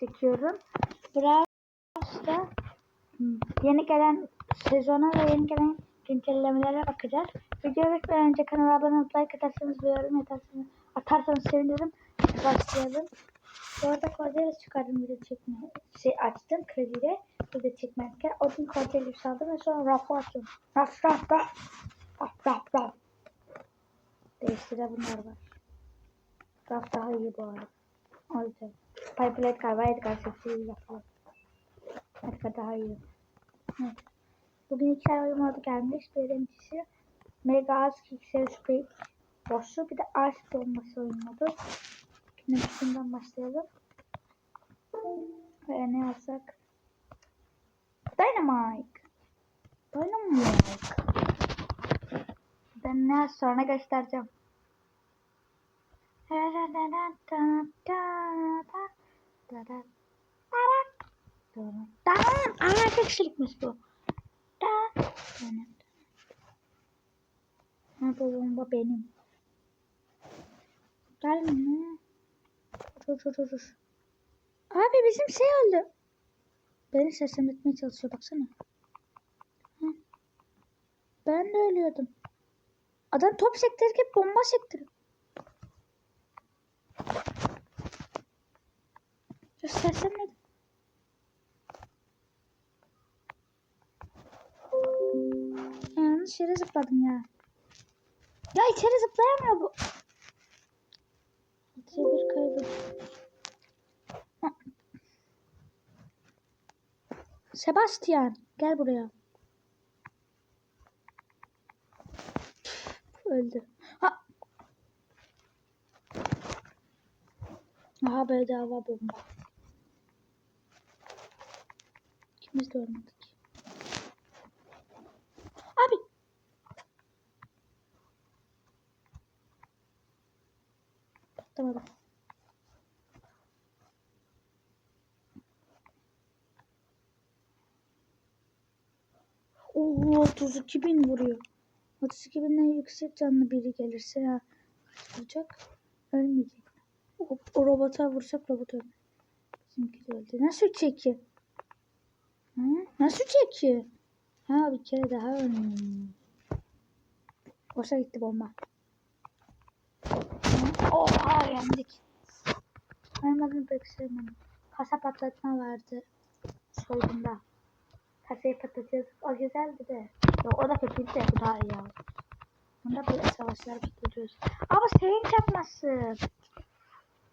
çekiyorum. Hmm, yeni gelen sezona ve yeni gelen güncellemelere bakacağız. Videoya geçmeden önce kanala abone olup like atarsanız ve yorum atarsanız, atarsanız sevinirim. Başlayalım. Bu arada Cordelius çıkardım video çekmeye. Şey açtım krediyle video çekmezken. O gün Cordelius aldım ve sonra raf açtım. Raf raf raf. Raf raf raf. Değiştire bunlar var. Raf daha iyi bu arada. O yüzden. Pipelet galiba Edgar seçiyi yapıyor. Edgar daha iyi. Evet. Bugün iki tane oyun modu gelmiş. Birincisi Mega Ice Kick Speed boss'u. Bir de Ice bombası oyun modu. Şimdi şundan başlayalım. Ve ne yazsak? Dynamite. Dynamite. Ben ne sonra göstereceğim. Tamam. Aa tek kişilikmiş bu. Da. Ha bu bomba benim. Gelme. Dur dur dur dur. Abi bizim şey öldü. Beni seslendirmeye çalışıyor baksana. Hı. Ben de ölüyordum. Adam top sektirirken bomba sektiriyor. Göstersemledim. Yanlış yere zıpladım ya. Ya içeri zıplayamıyor bu. bir kaybettim. Sebastian gel buraya. Öldü. Ha. Aha bedava bomba. İkimiz de ölmedik. Abi. Patlamadı. Oo 32 bin vuruyor. 32 binden yüksek canlı biri gelirse ya olacak. Ölmeyecek. O, o robota vursak robot ölür. Bizimki de öldü. Nasıl çekiyor? Hı? Nasıl çekiyor? Ha bir kere daha ölmüyor. Boşa gitti bomba. Oha yendik. Ölmeden pek sevmedim. Kasa patlatma vardı. Soygunda. Kasayı patlatıyoruz. O güzeldi de. Yok o da kötüydü de bu daha iyi ya. Bunda böyle savaşlar patlatıyoruz. Ama senin çakması.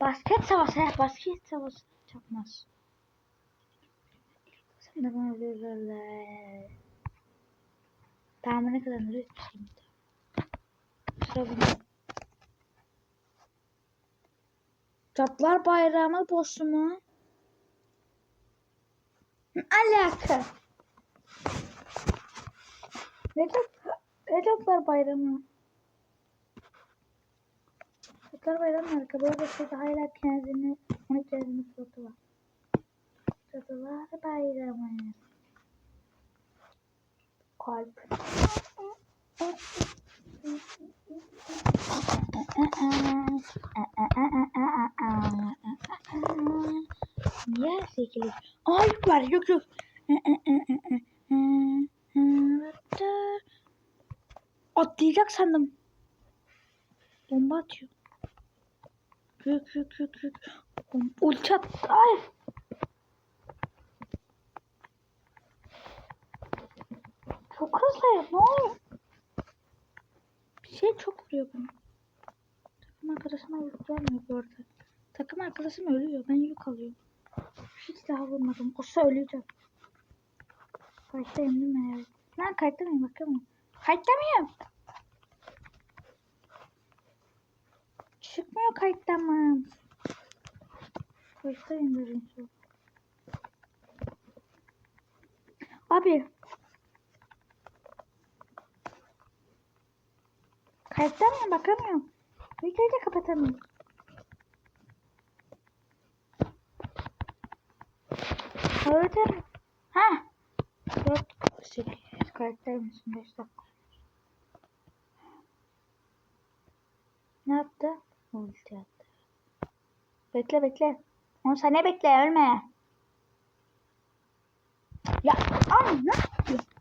Basket savaşı. Basket savaşı çakmaz. Sen de bana verirler. Tamam ne kadar? Sıra bunda. Çatlar bayramı boşu mu? Alaka. Vedat, Vedatlar bayramı. Vedatlar bayramı arka. Bu arada şurada hala kendini, onun kendini foto var. Cadılar bayramı. Kalp. Niye sekiz? Ay var yok yok. Atlayacak sandım. Bomba atıyor. Yük yük yük yük. Ulti at. Ay. Çok hızlı. Ne oluyor? Bir şey çok vuruyor bana. Takım arkadaşıma yük gelmiyor bu arada. Takım arkadaşım ölüyor. Ben yük alıyorum. Hiç daha vurmadım. O söyleyeceğim. Kayıttayım değil mi? Evet. Lan kayıtta mıyım? Bakalım. Kayıtta mıyım? Çıkmıyor kayıttan mı? Kayıttayım dedim. Abi. Kayıtta mıyım? Bakamıyorum. Videoyu da kapatamıyorum. Evet. Ha. 4 8 karakter misin? 5 dakika. Ne yaptı? Ulti attı. Bekle bekle. Oğlum sen ne bekle ölme. Ya ay ne yapıyor?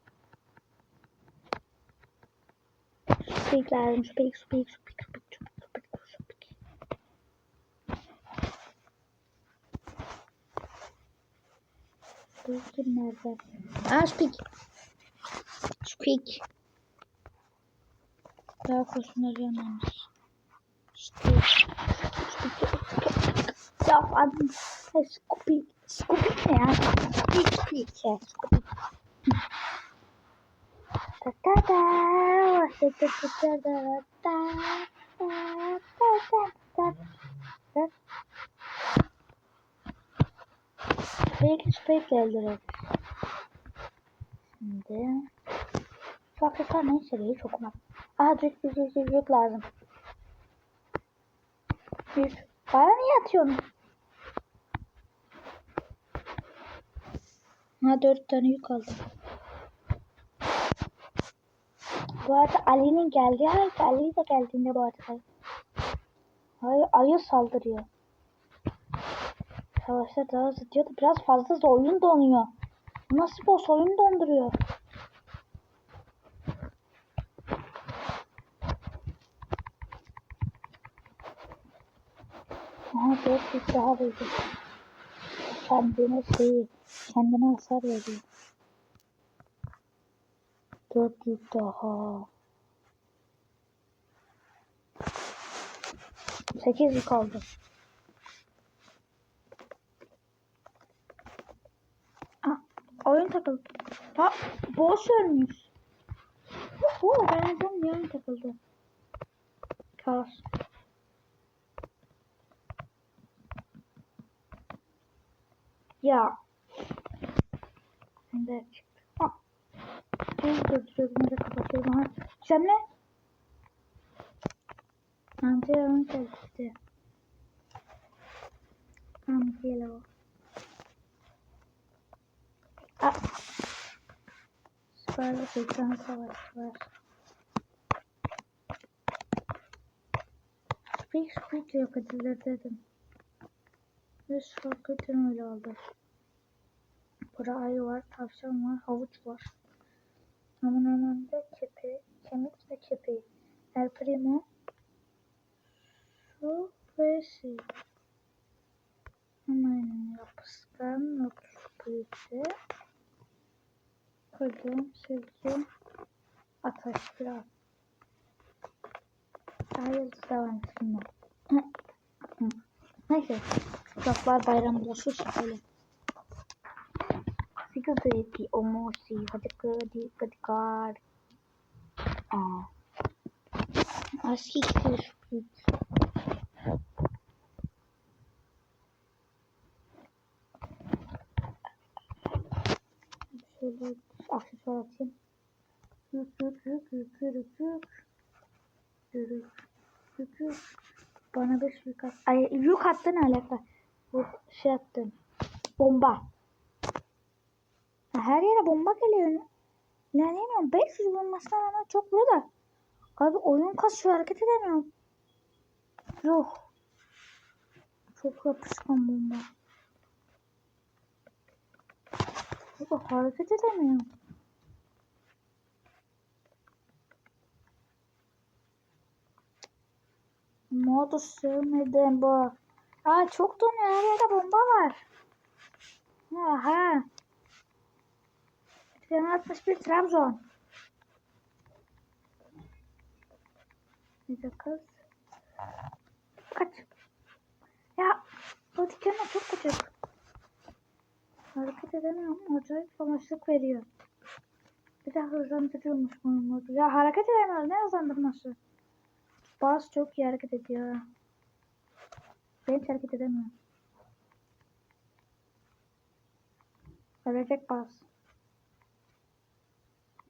Speak lazım. Speak, speak, speak, speak, speak, speak, speak. Speak nerede? Aa speak. Speak. Daha koşunları yanılmış. Speak. Speak. Ya adım Scoopy. Scoopy ne ya? Speak, speak ya. Speak, speak öldürür. Şimdi. Aksesuar neyse değil çok var. Aha düz düz düz düz lazım. Düz. Bana niye atıyorsun? Ha dört tane yük aldım. Bu arada Ali'nin geldiği halde Ali de geldiğinde bu arada. Hayır ayı saldırıyor. Savaşta daha hızlı diyordu. Biraz fazla oyun donuyor. Nasıl boss oyun donduruyor? Aha dört yük daha buldu. Kendine şeyi, kendine hasar veriyor. Dört yük daha. Sekiz yük aldı. Ah, oyun takıldı. Ha, boş ölmüş. Bu ben neden oyun takıldı? Kaos. Ya. Şimdi Biz durduruyor. Bunları kapatıyorum. Ha. Amca onu çalıştı. O. Ah. Süper bir ekran savaşı var. Speak speak yok edilir dedim. Ve hakikaten öyle oldu. Burada ayı var, tavşan var, havuç var. Ama normalde kepi, kemik ve kepi. El primo, su ve şey. Hemen yapıskan, notus büyütü. Kırdım, silgi, ateş biraz. Hayır, devam şimdi. Neyse. Çocuklar bayram bulaşırsa böyle. Sigurdi omosi hadi kadi kadi kar. Aa. Aski kırpık. Şöyle aksesuar atayım. Yük yük yük yük yük yük. Yürü. Yük yük. Bana beş yük at. Ay yük attın alaka. Bu şey attın. Bomba. Her yere bomba geliyor. İlerleyemiyorum. 500 bulmasına rağmen çok burada. Abi oyun kasıyor hareket edemiyorum. Yok. Çok yapışkan bomba. Abi hareket edemiyorum. Modu sürmeden bu. Aa çok donuyor. Her yerde bomba var. Aha. Plan 61 Trabzon. Bir dakika. Kaç. Ya bu dükkanı çok küçük. Hareket edemiyorum. Acayip amaçlık veriyor. Bir de hızlandırıyormuş bunu. Ya hareket edemiyoruz. Ne hızlandırması? Bazı çok iyi hareket ediyor. Ben hiç hareket edemiyorum. Ölecek bazı.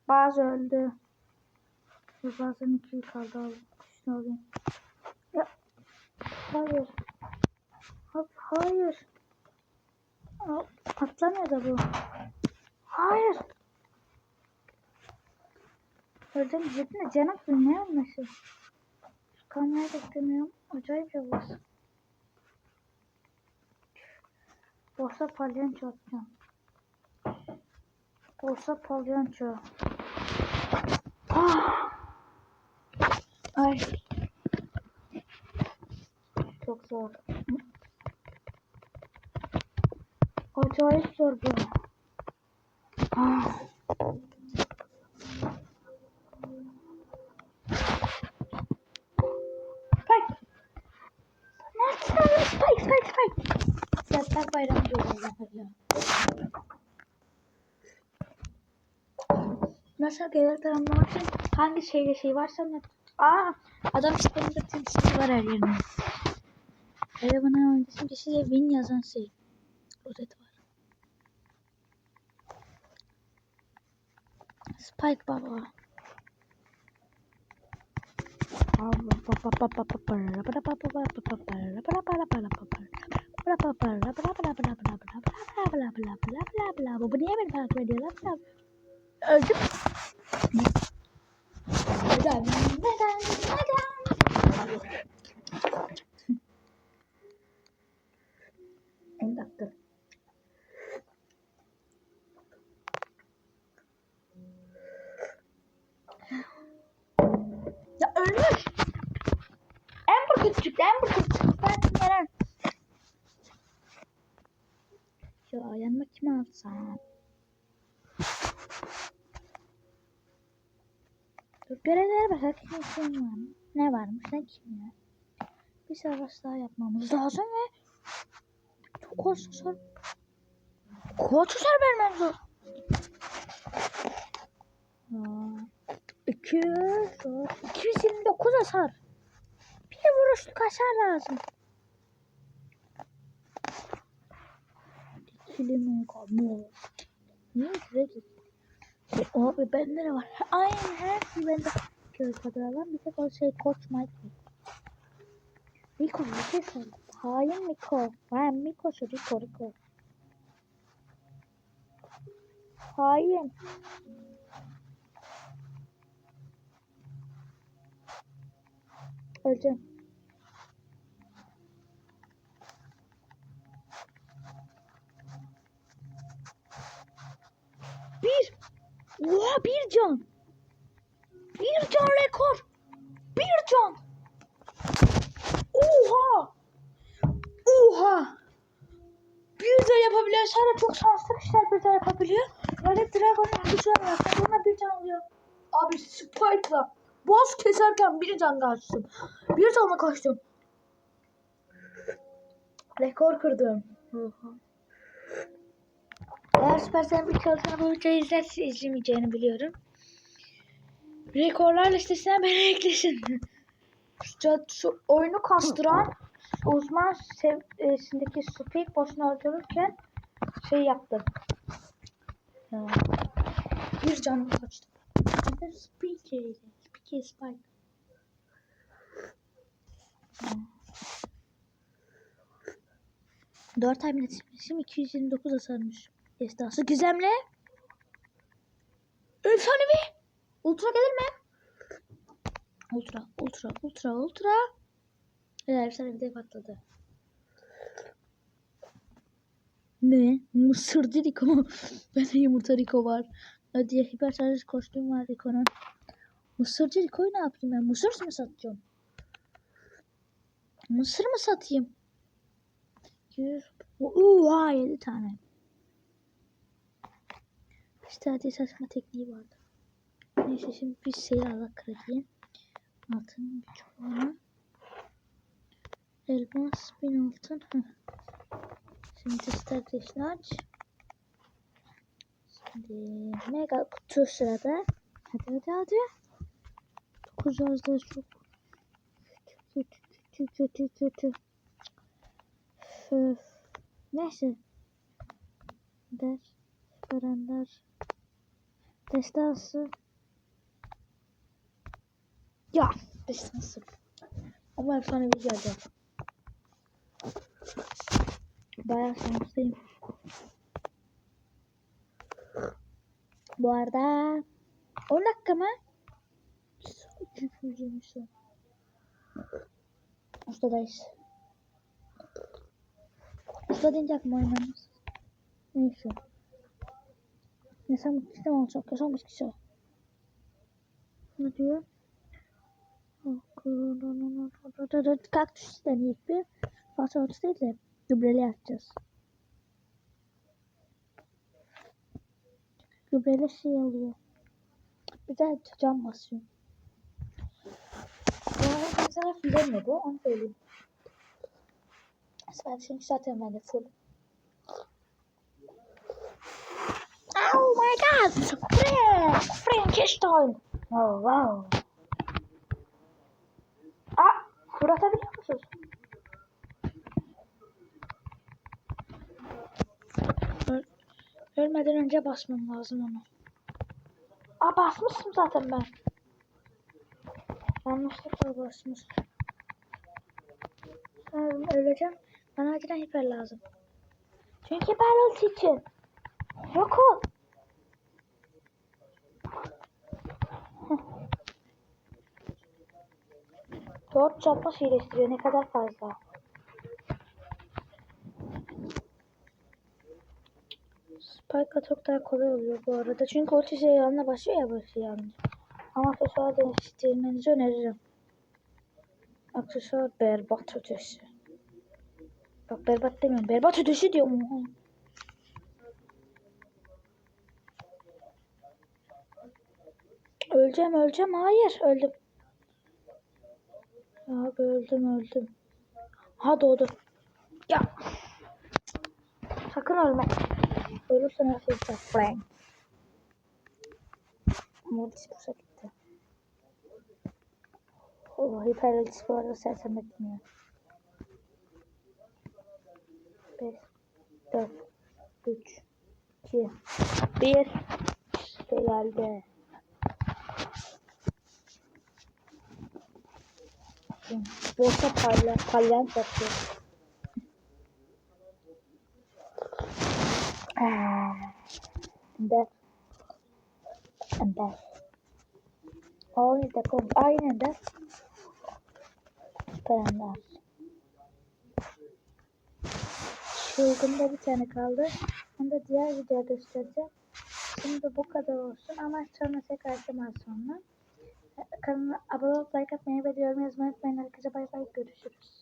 Bazı öldü. Bazen iki kaldı aldım. Şunu alayım. Ya. Hayır. Hop, hayır. Atlamıyor da bu. Hayır. Öldüm. Cidden canım ne ölmesi? Kamerayı beklemiyorum. Acayip yavaş. Borsa palyanço atacağım. Borsa palyanço. Ah! Ay. Çok zor. Acayip zor bu. Ah. Spike. Nasıl? Spike, Spike, Spike. Zaten bayram diyor Nasıl gelir tanımlamak için hangi şeyde şey varsa ne? Aa, adam sisteminde temsil var her yerine. Elemanın öncesinde size win yazan şey. Rozet var. Spike baba. Bu niye beni takip ediyorlar? Öldüm. Neden? Neden? Neden? En dakika. Ya ölmüş. Amber küçük, Amber küçük. Ben Eren. Ya yanıma kimi alsam? Dur görevlere bakalım. Kim kim var? Ne varmış ne kim ya? Bir savaş daha yapmamız lazım ve çok. Kaç hasar vermem zor. 200, 229 hasar. Bir vuruşluk hasar lazım. İkili mi kalmıyor? Ne kredi? Abi bende de var. Aynen her şey bende. Göz kadar bir tek o şey Koç Mike. Rico ne söyledi? Hain Rico. Ben Miko'su Rico Rico. Hain. Öleceğim. Bir. Oha bir can. Bir can rekor. Bir can. Oha. Oha. Bir de yapabiliyor. Sana çok şanslı kişiler bir de yapabiliyor. Böyle Dragon'un gücü var. Buna bir can alıyor. Abi Spike'la boss keserken bir can kaçtım. Bir canla kaçtım. Rekor kırdım. Oha. Eğer Supercell bir çalışanı bu videoyu izlerse izlemeyeceğini biliyorum. Rekorlar listesine beni eklesin. oyunu kastıran uzman seviyesindeki Speak boss'unu öldürürken şey yaptı. Ya. Bir canlı kaçtı. Bir Speak'e Speak'e Spike. Dört ay iletişim 229 hasarmış. Destansı gizemli. Efsanevi. Ultra gelir mi? Ultra, ultra, ultra, ultra. Evet, efsanevi de patladı. Ne? Mısır Rico. Bende yumurta Rico var. Hadi hiper şarj kostüm var Rico'nun. Mısırcı Rico'yu ne yapayım ben? Mısır mı satacağım? Mısır mı satayım? 100. Oha 7 tane. İşte saçma tekniği vardı. Neyse şimdi bir şey alak krediye. Altın bir çubuğuna. Elmas bin altın. Heh. Şimdi strateji aç. Şimdi mega kutu sırada. Hadi hadi hadi. 900 da çok kötü kötü kötü kötü. Öf. Neyse. Der. Öğrenler. Destansı. Ya. Destansı. Ama efsane bir geldi. Bayağı şanslıyım. Bu arada 10 dakika mı? Ustadayız. Usta deyince aklıma oynamamız. Neyse. Yaşam bitkisi olacak. Yaşam bitkisi. Ne diyor? Kaktüs deneyip bir. Bahçe ortası değil de gübreli yapacağız. Gübreli şey oluyor. Bir de cam basıyor. Ya mesela filmde bu onu söyleyeyim. Çünkü zaten bende full. Oh my god! Frank! Frankenstein! Oh wow. Aa fırlatabiliyor musunuz? Öl ölmeden önce basmam lazım onu. Aa basmışım zaten ben. Yanlışlıkla basmış. Ben öleceğim. Bana acilen hiper lazım. Çünkü barrel için. Yok ol. Dört çarpma iyileştiriyor. Ne kadar fazla. Spike'a çok daha kolay oluyor bu arada. Çünkü ulti şey yanına başlıyor ya şey yanına. Ama aksesuar Değiştirmenizi öneririm. Aksesuar berbat ötesi. Bak berbat demiyorum. Berbat ötesi diyorum. Öleceğim öleceğim. Hayır öldüm. Abi öldüm öldüm. Ha doğdu. Ya. sakın ölme. Ölürsen her şey. Frank. Mortis bursa gitti. Oh, hiperlitis bu arada sersem etmiyor. 5, 4, 3, 2, 1. İşte geldi. Borsa parla, parlayan. Ah, Ender. Ender. O yüzden kom. Aynı Ender. Süper Ender. Çılgında bir tane kaldı. Onu da diğer videoda göstereceğim. Şimdi bu kadar olsun ama sonra tekrar sonra. Kanala abone olup like atmayı ve yorum yazmayı unutmayın. Herkese bay bay görüşürüz.